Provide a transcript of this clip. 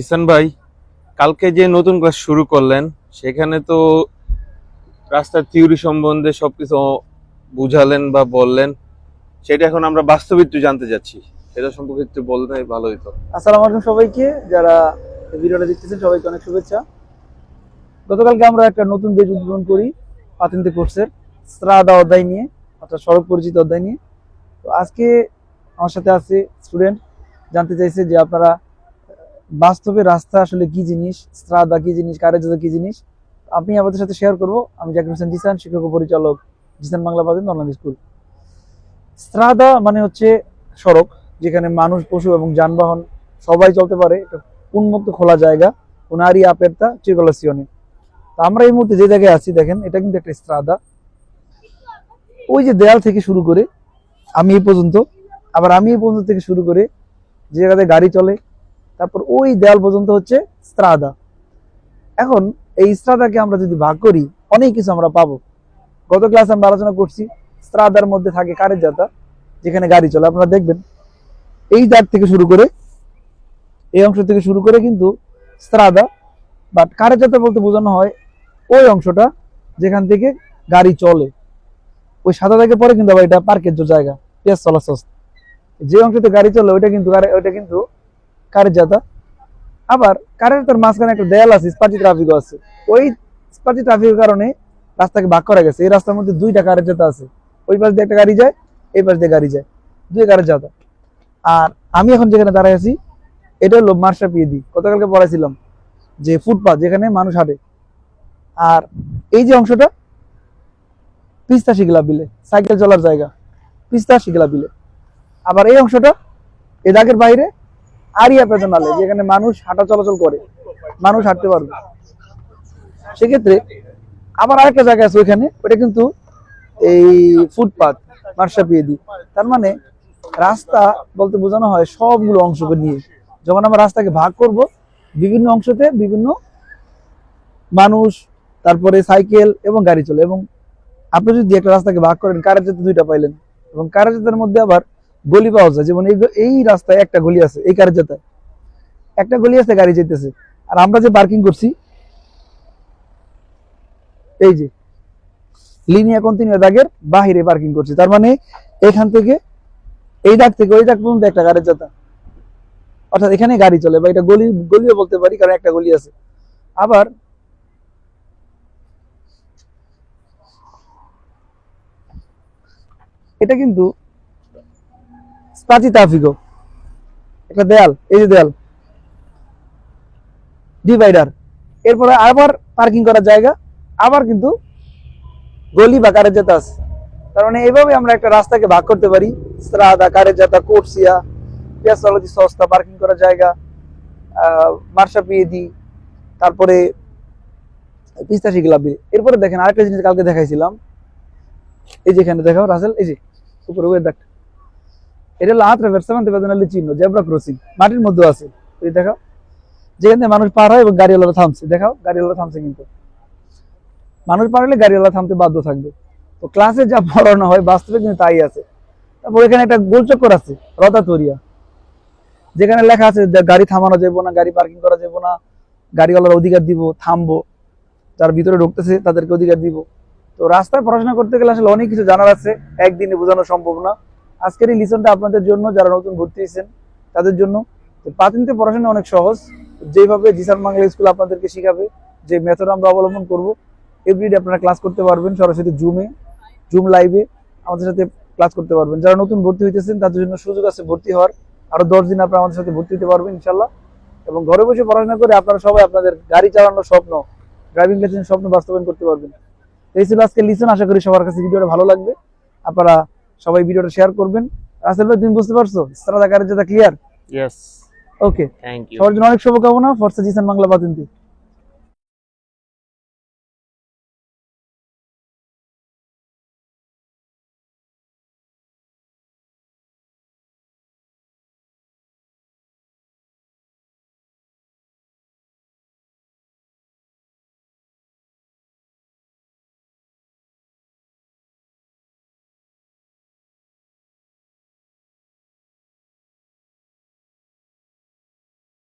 ইসান ভাই, কালকে যে নতুন ক্লাস শুরু করলেন, সেখানে তো রাস্তার থিওরি সম্বন্ধে সবকিছু বুঝালেন বা বললেন, সেটা এখন আমরা বাস্তবে একটু জানতে যাচ্ছি। সেটা সম্পর্কে একটু বললে ভালো হতো আসসালামু আলাইকুম সবাইকে, যারা ভিডিওটা দেখতেছেন, সবাইকে অনেক শুভেচ্ছা। গতকালকে আমরা একটা নতুন পেজ উদ্বোধন করি পাতেন্তে কোর্সের স্ত্রাদা অধ্যায় নিয়ে, অর্থাৎ সড়ক পরিচিত অধ্যায় নিয়ে। তো আজকে আমার সাথে আছে স্টুডেন্ট জানতে চাইছে যে আপনারা বাস্তবে রাস্তা আসলে কি জিনিস স্ত্রাদা কি জিনিস কারেজাদা কি জিনিস আমি আমাদের সাথে শেয়ার করব। আমি জাকির হোসেন জিসান, শিক্ষক পরিচালক, জিসান বাংলা পাতেন অনলাইন স্কুল। স্ত্রাদা মানে হচ্ছে সড়ক, যেখানে মানুষ, পশু এবং যানবাহন সবাই চলতে পারে। উন্মুক্ত খোলা জায়গা উনারি আperta circolazione তো আমরা এই মুহূর্তে যে জায়গায় আছি, দেখেন, এটা কিন্তু একটা স্ত্রাদা ওই যে দেয়াল থেকে শুরু করে, আমি এই পর্যন্ত, আবার আমি এই পর্যন্ত থেকে শুরু করে, যে জায়গাতে গাড়ি চলে তারপর ওই দেয়াল পর্যন্ত হচ্ছে স্ত্রাদা। এখন এই স্ত্রাদাকে আমরা যদি ভাগ করি, অনেক কিছু আমরা পাবো। গত ক্লাসে আমরা আলোচনা করছি, স্ত্রাদার মধ্যে থাকে কারের যাতা যেখানে গাড়ি চলে। আপনারা দেখবেন, এই দাগ থেকে শুরু করে, এই অংশ থেকে শুরু করে কিন্তু স্ত্রাদা বাট কারের যাতে বলতে বোঝানো হয় ওই অংশটা যেখান থেকে গাড়ি চলে। ওই সাদা দাগে পরে কিন্তু আবার এটা পার্কের জায়গা, পেঁয়াজ চলাচল যে অংশতে গাড়ি চলে, ওইটা কিন্তু ওইটা কিন্তু কারের জাতা আবার কারের তার মাঝখানে একটা দেয়াল আছে স্পার্টি ট্রাফিকও আছে। ওই স্পার্টি ট্রাফিকের কারণে রাস্তাকে ভাগ করা গেছে। এই রাস্তার মধ্যে দুইটা কারের জাতা আছে। ওই পাশ দিয়ে একটা গাড়ি যায়, এই পাশ দিয়ে গাড়ি যায়। দুই কারের যাতা আর আমি এখন যেখানে দাঁড়ায় আছি, এটা হলো মার্শা পিয়েদি গতকালকে পড়াইছিলাম যে ফুটপাথ যেখানে মানুষ হাঁটে। আর এই যে অংশটা, পিস্তা শিগলা বিলে, সাইকেল চলার জায়গা, পিস্তা শিগলা বিলে। আবার এই অংশটা, এ দাগের বাইরে আরিয়া পেজনালে যেখানে মানুষ হাঁটা চলাচল করে, মানুষ হাঁটতে পারবে। সেক্ষেত্রে আবার আরেকটা জায়গা আছে ওইখানে ওটা কিন্তু এই ফুটপাথ মার্শা পিয়েদি তার মানে রাস্তা বলতে বোঝানো হয় সবগুলো অংশকে নিয়ে। যখন আমরা রাস্তাকে ভাগ করব, বিভিন্ন অংশতে বিভিন্ন মানুষ, তারপরে সাইকেল এবং গাড়ি চলে। এবং আপনি যদি একটা রাস্তাকে ভাগ করেন, কারের যাতে দুইটা পাইলেন। এবং কারের জাতের মধ্যে আবার গলি পাওয়া যায়। যেমন এই রাস্তায় একটা গলি আছে, এই কারের যাতে একটা গলি আছে, গাড়ি যেতেছে আর আমরা যে পার্কিং করছি, এই যে লিনিয়া কন্টিনিউ দাগের বাহিরে পার্কিং করছি। তার মানে এখান থেকে, এই দাগ থেকে ওই দাগ পর্যন্ত একটা গাড়ির যাতা অর্থাৎ এখানে গাড়ি চলে, বা এটা গলি, গলিও বলতে পারি, কারণ একটা গলি আছে। আবার, এটা কিন্তু ট্রাফিকও একটা দেয়াল, এই যে দেয়াল। ডিভাইডার। এরপরে আবার পার্কিং করার জায়গা, আবার কিন্তু গলি বা কারের যাতা আছে। তার মানে এইভাবে আমরা একটা রাস্তাকে ভাগ করতে পারি। কারের কোর্সিয়া পেঁয়াজতলাজি সস্তা পার্কিং করার জায়গা মার্শা পিয়েদি তারপরে পিস্তা শিখলাবি এরপরে দেখেন আরেকটা জিনিস কালকে দেখাইছিলাম। এই যে এখানে দেখাও, রাসেল, এই যে, উপরে দেখ এটা হলো আত্রা ভেরসামান্তে বেদনালি চিহ্ন জেব্রা ক্রসিং, মাটির মধ্যে আছে। এই দেখাও। যেখান থেকে মানুষ পার হয় এবং গাড়িওয়ালা থামছে। দেখাও গাড়িওয়ালা থামছে কিন্তু। মানুষ পার হলে গাড়িওয়ালা থামতে বাধ্য থাকবে। তো ক্লাসে যা পড়ানো হয়, বাস্তবে কিন্তু তাই আছে। তারপর এখানে একটা গোলচক্কর আছে রতাতরিয়া যেখানে লেখা আছে গাড়ি থামানো যাব না, গাড়ি পার্কিং করা যাব না, গাড়িওয়ালার অধিকার দিব, থামবো। যার ভিতরে ঢুকতেছে, তাদেরকে অধিকার দিব। তো রাস্তায় পড়াশোনা করতে গেলে আসলে অনেক কিছু জানার আছে। একদিনে বোঝানো সম্ভব না। আজকের এই লিসনটা আপনাদের জন্য, যারা নতুন ভর্তি হয়েছেন, তাদের জন্য। তো পাতিনতে পড়াশোনা অনেক সহজ। যেভাবে জিসান বাংলা স্কুল আপনাদেরকে শিখাবে, যে মেথড আমরা অবলম্বন করব এভরিডে আপনারা ক্লাস করতে পারবেন, সরাসরি জুমে জুম লাইভে আমাদের সাথে ক্লাস করতে পারবেন। যারা নতুন ভর্তি হইতেছেন, তাদের জন্য সুযোগ আছে ভর্তি হওয়ার। আরও দশ দিন আপনারা আমাদের সাথে ভর্তি হতে পারবেন ইনশাল্লাহ এবং ঘরে বসে পড়াশোনা করে আপনারা সবাই আপনাদের গাড়ি চালানোর স্বপ্ন ড্রাইভিং লাইসেন্স স্বপ্ন বাস্তবায়ন করতে পারবেন। এই ছিল আজকে লিসন আশা করি সবার কাছে ভিডিওটা ভালো লাগবে। আপনারা সবাই ভিডিওটা শেয়ার করবেন। রাসেল ভাই তুমি বুঝতে পারছ? সারা গাড়ির যেটা clear yes okay thank you সবার জন্য অনেক শুভকামনা। ফর জিসান বাংলা পাতিন্তি